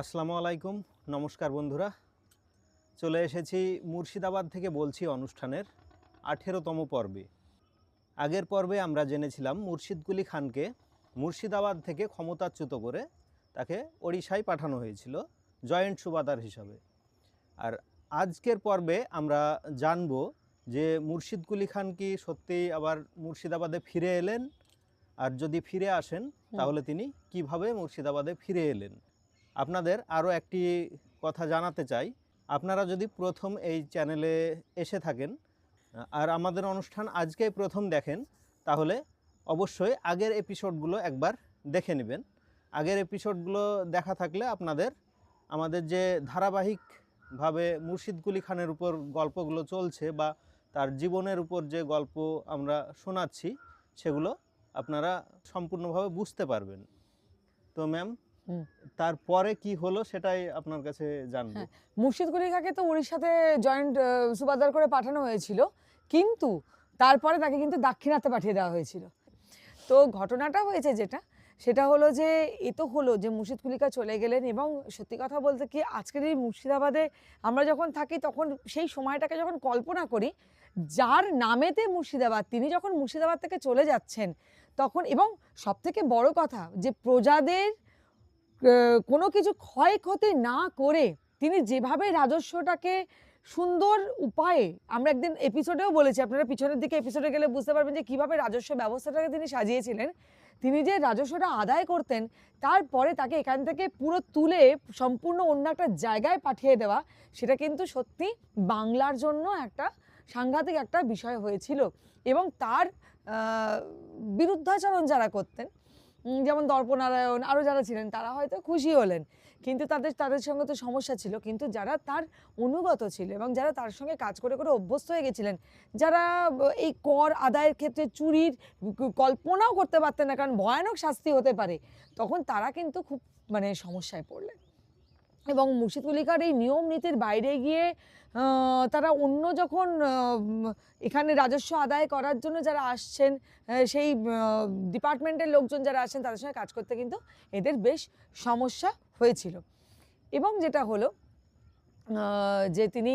আসসালামু আলাইকুম। নমস্কার বন্ধুরা। চলে এসেছি মুর্শিদাবাদ থেকে বলছি অনুষ্ঠানের আঠেরোতম পর্বে। আগের পর্বে আমরা জেনেছিলাম মুর্শিদকুলি খানকে মুর্শিদাবাদ থেকে ক্ষমতাচ্যুত করে তাকে ওড়িশায় পাঠানো হয়েছিল জয়েন্ট সুবাদার হিসাবে। আর আজকের পর্বে আমরা জানব যে মুর্শিদকুলি খান কি সত্যিই আবার মুর্শিদাবাদে ফিরে এলেন? আর যদি ফিরে আসেন তাহলে তিনি কীভাবে মুর্শিদাবাদে ফিরে এলেন? আপনাদের আরও একটি কথা জানাতে চাই আপনারা যদি প্রথম এই চ্যানেলে এসে থাকেন আর আমাদের অনুষ্ঠান আজকেই প্রথম দেখেন, তাহলে অবশ্যই আগের এপিসোডগুলো একবার দেখে নেবেন আগের এপিসোডগুলো দেখা থাকলে আপনাদের, আমাদের যে ধারাবাহিকভাবে মুর্শিদকুলি খানের উপর গল্পগুলো চলছে বা তার জীবনের উপর যে গল্প আমরা শোনাচ্ছি, সেগুলো আপনারা সম্পূর্ণভাবে বুঝতে পারবেন তো ম্যাম। তারপরে কি হলো সেটাই আপনার কাছে জানব। হ্যাঁ, মুর্শিদ কুলিকাকে তো উড়িষ্যাতে জয়েন্ট সুবাদার করে পাঠানো হয়েছিল কিন্তু তারপরে তাকে কিন্তু দাক্ষিণাত্যে পাঠিয়ে দেওয়া হয়েছিল। তো ঘটনাটা হয়েছে যেটা সেটা হলো যে এ তো হলো যে মুর্শিদ কুলিকা চলে গেলেন এবং সত্যি কথা বলতে কি আজকের এই মুর্শিদাবাদে আমরা যখন থাকি তখন সেই সময়টাকে যখন কল্পনা করি যার নামেতে মুর্শিদাবাদ তিনি যখন মুর্শিদাবাদ থেকে চলে যাচ্ছেন তখন এবং সবথেকে বড় কথা যে প্রজাদের কোনো কিছু ক্ষয়ক্ষতি না করে তিনি যেভাবে রাজস্বটাকে সুন্দর উপায়ে, আমরা একদিন এপিসোডেও বলেছি, আপনারা পিছনের দিকে এপিসোডে গেলে বুঝতে পারবেন যে কীভাবে রাজস্ব ব্যবস্থাটাকে তিনি সাজিয়েছিলেন। তিনি যে রাজস্বটা আদায় করতেন, তারপরে তাকে এখান থেকে পুরো তুলে সম্পূর্ণ অন্য একটা জায়গায় পাঠিয়ে দেওয়া, সেটা কিন্তু সত্যি বাংলার জন্য একটা সাংঘাতিক একটা বিষয় হয়েছিল। এবং তার বিরুদ্ধাচরণ যারা করতেন যেমন দর্পনারায়ণ আরও যারা ছিলেন, তারা হয়তো খুশি হলেন। কিন্তু তাদের তাদের সঙ্গে তো সমস্যা ছিল। কিন্তু যারা তার অনুগত ছিল এবং যারা তার সঙ্গে কাজ করে করে অভ্যস্ত হয়ে গেছিলেন, যারা এই কর আদায়ের ক্ষেত্রে চুরির কল্পনাও করতে পারতেন না, কারণ ভয়ানক শাস্তি হতে পারে, তখন তারা কিন্তু খুব মানে সমস্যায় পড়লেন। এবং মুর্শিদকুলিকার এই নিয়ম নীতির বাইরে গিয়ে তারা অন্য যখন এখানে রাজস্ব আদায় করার জন্য যারা আসছেন সেই ডিপার্টমেন্টের লোকজন যারা আসছেন, তাদের সঙ্গে কাজ করতে কিন্তু এদের বেশ সমস্যা হয়েছিল। এবং যেটা হলো যে তিনি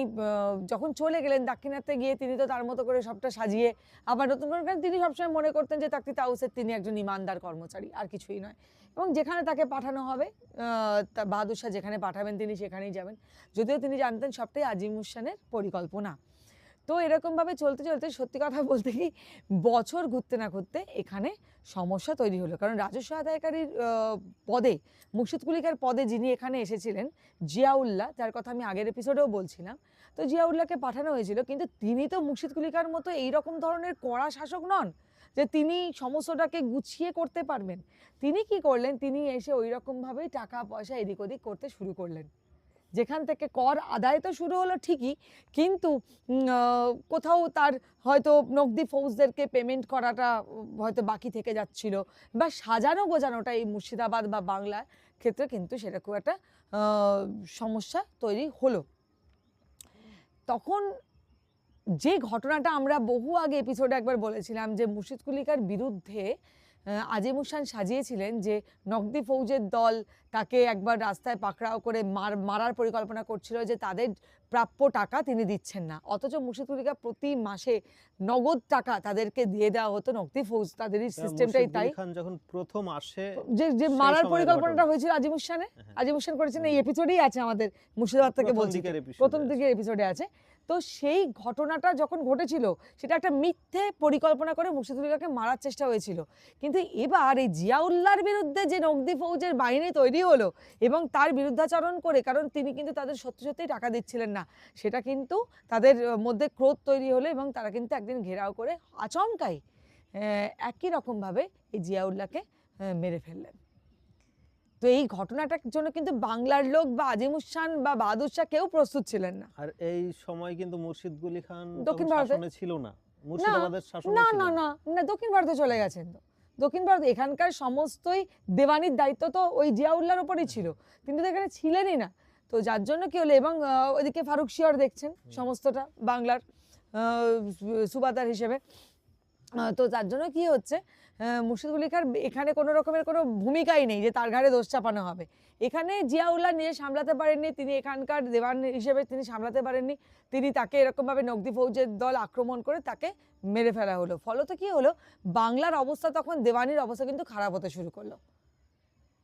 যখন চলে গেলেন দাক্ষিণাত্যে গিয়ে তিনি তো তার মতো করে সবটা সাজিয়ে আবার নতুন করে তিনি সবসময় মনে করতেন যে তাকতি তাউসের তিনি একজন ইমানদার কর্মচারী, আর কিছুই নয়। এবং যেখানে তাকে পাঠানো হবে তা বাহাদুর শাহ যেখানে পাঠাবেন তিনি সেখানেই যাবেন। যদিও তিনি জানতেন সবটাই আজিম উসানের পরিকল্পনা। তো এরকমভাবে চলতে চলতে সত্যি কথা বলতে কি, বছর ঘুরতে না ঘুরতে এখানে সমস্যা তৈরি হলো। কারণ রাজস্ব আদায়কারীর পদে, মুর্শিদ কুলিকার পদে যিনি এখানে এসেছিলেন, জিয়াউল্লাহ, যার কথা আমি আগের এপিসোডেও বলছিলাম, তো জিয়াউল্লাহকে পাঠানো হয়েছিল। কিন্তু তিনি তো মুর্শিদ কুলিকার মতো এই রকম ধরনের কড়া শাসক নন। যে তিনি সমস্তটাকে গুছিয়ে করতে পারবেন। তিনি কি করলেন? তিনি এসে ওই রকমভাবেই টাকা পয়সা এদিক ওদিক করতে শুরু করলেন। যেখান থেকে কর আদায় তো শুরু হলো ঠিকই, কিন্তু কোথাও তার হয়তো নকদি ফৌজদেরকে পেমেন্ট করাটা হয়তো বাকি থেকে যাচ্ছিল বা সাজানো গোজানোটা এই মুর্শিদাবাদ বা বাংলার ক্ষেত্রে কিন্তু সেটা খুব একটা সমস্যা তৈরি হলো। তখন যে ঘটনাটা আমরা বহু আগে এপিসোডে একবার বলেছিলাম যে মুর্শিদ কুলিকার বিরুদ্ধে আহ, আজিম উসান সাজিয়েছিলেন যে নকদি ফৌজের দল তাকে একবার রাস্তায় পাকড়াও করে মার মারার পরিকল্পনা করছিল যে তাদের প্রাপ্য টাকা তিনি দিচ্ছেন না। অথচ মুর্শিদ কুলিকা প্রতি মাসে নগদ টাকা তাদেরকে দিয়ে দেওয়া হতো নকদি ফৌজ তাদেরই সিস্টেমটাই তাই। যখন প্রথম আসে যে যে মারার পরিকল্পনাটা হয়েছিল আজিম উসানের। হ্যাঁ। আজিম উসান করেছেন এই এপিসোডেই আছে আমাদের মুর্শিদাবাদ থেকে বলছি। প্রথম দিকের এপিসোডে আছে। তো সেই ঘটনাটা যখন ঘটেছিল, সেটা একটা মিথ্যে পরিকল্পনা করে মুর্শিদুল্লাহকে মারার চেষ্টা হয়েছিল। কিন্তু এবার এই জিয়াউল্লাহর বিরুদ্ধে যে নকদি ফৌজের বাহিনী তৈরি হলো এবং তার বিরুদ্ধাচরণ করে, কারণ তিনি কিন্তু তাদের সত্যি সত্যিই টাকা দিচ্ছিলেন না, সেটা কিন্তু তাদের মধ্যে ক্রোধ তৈরি হলো এবং তারা কিন্তু একদিন ঘেরাও করে আচমকাই একই রকমভাবে এই জিয়াউল্লাহকে মেরে ফেললেন। তো এই ঘটনাটার জন্য কিন্তু বাংলার লোক বা আজিমুসান বা বাহাদুর শাহ কেউ প্রস্তুত ছিলেন না। আর এই সময় কিন্তু মুর্শিদ কুলি খান দক্ষিণ ভারতে? ছিল না। মুর্শিদাবাদের শাসনে না না না। না দক্ষিণ ভারতে চলে গেছেন তো। দক্ষিণ ভারত এখানকার সমস্তই দেওয়ানির দায়িত্ব তো ওই জিয়াউল্লাহর উপরই ছিল। তিনি তো এখানে ছিলেনই না। তো যার জন্য কি হলো? এবং ওইদিকে ফারুক শিয়র দেখছেন সমস্তটা বাংলার সুবাদার হিসেবে। তো তার জন্য কি হচ্ছে? খার এখানে কোনো রকমের কোনো ভূমিকাই নেই যে তার ঘাড়ে দোষ চাপানো হবে। এখানে জিয়াউল্লাহ নিজে সামলাতে পারেননি, তিনি এখানকার দেওয়ান হিসেবে তিনি সামলাতে পারেননি, তিনি তাকে এরকমভাবে নগদি ফৌজের দল আক্রমণ করে তাকে মেরে ফেলা হলো। ফলত কি হলো? বাংলার অবস্থা তখন দেওয়ানির অবস্থা কিন্তু খারাপ হতে শুরু করল।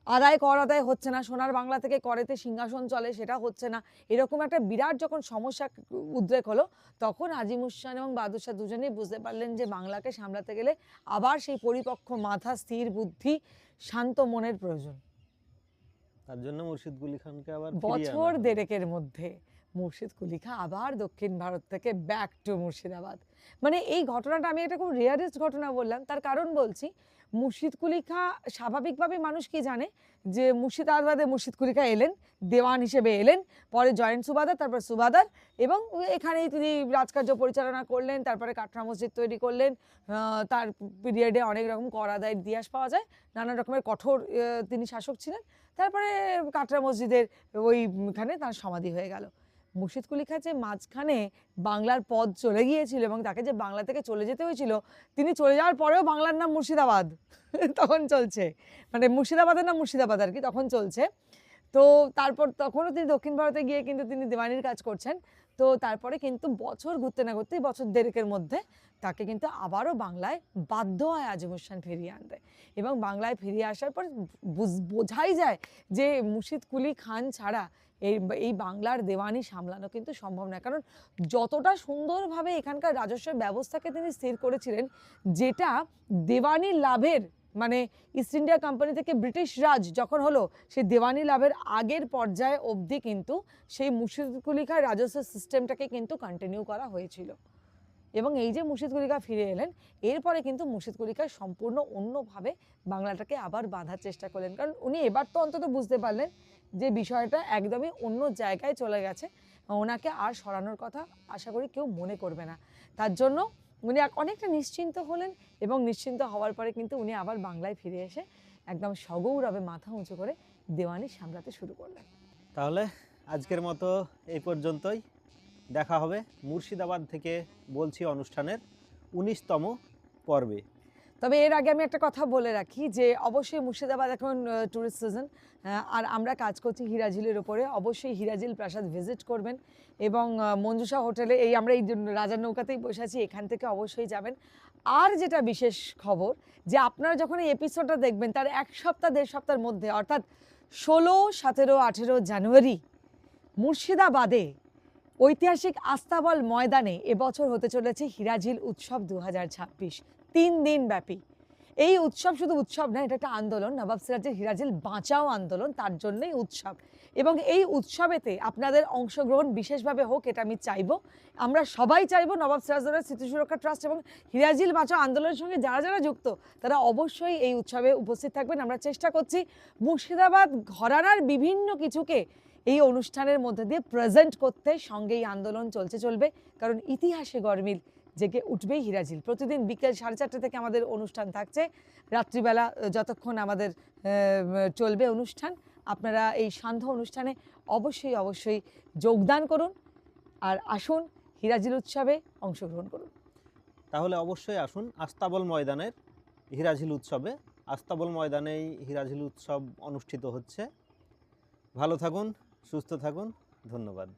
আদায় কর আদায় হচ্ছে না। সোনার বাংলা থেকে করেতে সিংহাসন চলে সেটা হচ্ছে না। এরকম একটা বিরাট যখন সমস্যা উদ্রেক হলো তখন আজিমুস খান এবং বাহাদুর শাহ দুজনেই বুঝতে পারলেন যে বাংলাকে সামলাতে গেলে আবার সেই পরিপক্ক মাথা স্থির বুদ্ধি শান্ত মনের প্রয়োজন। তার জন্য মুর্শিদ কুলি খানকে আবার বছর দেড়েকের মধ্যে মুর্শিদ কুলিখা আবার দক্ষিণ ভারত থেকে ব্যাক টু মুর্শিদাবাদ। মানে এই ঘটনাটা আমি একটা খুব রেয়ারেস্ট ঘটনা বললাম তার কারণ বলছি মুর্শিদ কুলিখা স্বাভাবিকভাবে মানুষ কি জানে? যে মুর্শিদাবাদে মুর্শিদ কুলিখা এলেন, দেওয়ান হিসেবে এলেন, পরে জয়েন্ট সুবাদার, তারপর সুবাদার এবং এখানেই তিনি রাজকার্য পরিচালনা করলেন, তারপরে কাটরা মসজিদ তৈরি করলেন তার পিরিয়ডে অনেক রকম কর আদায়ের ইতিহাস পাওয়া যায় নানা রকমের কঠোর তিনি শাসক ছিলেন, তারপরে কাটরা মসজিদের ওইখানে তার সমাধি হয়ে গেল। মুর্শিদ কুলি খাঁ যে মাঝখানে বাংলার পদ চলে গিয়েছিল এবং তাকে যে বাংলা থেকে চলে যেতে হয়েছিল, তিনি চলে যাওয়ার পরেও বাংলার নাম মুর্শিদাবাদ। তখন চলছে। মানে মুর্শিদাবাদের নাম মুর্শিদাবাদ আর কি, তখন চলছে। তো তারপর তখনও তিনি দক্ষিণ ভারতে গিয়ে কিন্তু তিনি দেওয়ানির কাজ করছেন। তো তারপরে কিন্তু বছর ঘুরতে না ঘুরতেই, বছর দেড়েকের মধ্যে তাকে কিন্তু আবারও বাংলায় বাধ্য হয় আজিমুস খান ফিরিয়ে আনতে। এবং বাংলায় ফিরিয়ে আসার পর বুঝ- বোঝাই যায় যে মুর্শিদ কুলি খান ছাড়া এই এই বাংলার দেওয়ানি সামলানো কিন্তু সম্ভব নয়। কারণ যতটা সুন্দরভাবে এখানকার রাজস্ব ব্যবস্থাকে তিনি স্থির করেছিলেন, যেটা দেওয়ানি লাভের মানে ইস্ট ইন্ডিয়া কোম্পানি থেকে ব্রিটিশ রাজ যখন হলো, সেই দেওয়ানি লাভের আগের পর্যায়ে অবধি কিন্তু সেই মুর্শিদকুলিখার রাজস্ব সিস্টেমটাকে কিন্তু কন্টিনিউ করা হয়েছিল। এবং এই যে মুর্শিদ কুলিকা ফিরে এলেন, এরপরে কিন্তু মুর্শিদ কুলিকা সম্পূর্ণ অন্যভাবে বাংলাটাকে আবার বাঁধার চেষ্টা করলেন। কারণ উনি এবার তো অন্তত বুঝতে পারলেন যে বিষয়টা একদমই অন্য জায়গায় চলে গেছে। ওনাকে আর সরানোর কথা আশা করি কেউ মনে করবে না। তার জন্য উনি অনেকটা নিশ্চিন্ত হলেন এবং নিশ্চিন্ত হওয়ার পরে কিন্তু উনি আবার বাংলায় ফিরে এসে একদম সগৌরবে মাথা উঁচু করে দেওয়ানি সামলাতে শুরু করলেন। তাহলে আজকের মতো এই পর্যন্তই। দেখা হবে মুর্শিদাবাদ থেকে বলছি অনুষ্ঠানের উনিশতম পর্বে। তবে এর আগে আমি একটা কথা বলে রাখি যে অবশ্যই মুর্শিদাবাদ এখন ট্যুরিস্ট সিজন আর আমরা কাজ করছি হিরাজিলের ওপরে অবশ্যই হিরাজিল প্রাসাদ ভিজিট করবেন এবং মঞ্জুষা হোটেলে এই আমরা এই রাজার নৌকাতেই বসে আছি, এখান থেকে অবশ্যই যাবেন। আর যেটা বিশেষ খবর, যে আপনারা যখন এই এপিসোডটা দেখবেন, তার এক সপ্তাহ, দেড় সপ্তাহের মধ্যে, অর্থাৎ ষোলো, সতেরো, আঠেরো জানুয়ারি মুর্শিদাবাদে ঐতিহাসিক আস্তাবল ময়দানে এবছর হতে চলেছে হিরাঝিল উৎসব দু তিন দিন ব্যাপী। এই উৎসব শুধু উৎসব না, এটা একটা আন্দোলন। নবাব সিরাজের হিরাজিল বাঁচাও আন্দোলন, তার জন্যই উৎসব। এবং এই উৎসবেতে আপনাদের অংশগ্রহণ বিশেষভাবে হোক, এটা আমি চাইব। আমরা সবাই চাইব নবাব সিরাজদৌল্লার স্মৃতি সুরক্ষা ট্রাস্ট এবং হিরাজিল বাঁচাও আন্দোলনের সঙ্গে যারা যারা যুক্ত, তারা অবশ্যই এই উৎসবে উপস্থিত থাকবেন। আমরা চেষ্টা করছি মুর্শিদাবাদ ঘরানার বিভিন্ন কিছুকে এই অনুষ্ঠানের মধ্যে দিয়ে প্রেজেন্ট করতে সঙ্গে এই আন্দোলন চলছে, চলবে। কারণ ইতিহাসে গরমিল জেগে উঠবেই হিরাঝিল প্রতিদিন বিকেল সাড়ে চারটে থেকে আমাদের অনুষ্ঠান থাকছে। রাত্রিবেলা যতক্ষণ আমাদের চলবে অনুষ্ঠান, আপনারা এই সান্ধ্য অনুষ্ঠানে অবশ্যই অবশ্যই যোগদান করুন আর আসুন হিরাজিল উৎসবে অংশগ্রহণ করুন। তাহলে অবশ্যই আসুন আস্তাবল ময়দানের হিরাঝিল উৎসবে। আস্তাবল ময়দানেই হিরাঝিল উৎসব অনুষ্ঠিত হচ্ছে। ভালো থাকুন। সুস্থ থাকুন ধন্যবাদ।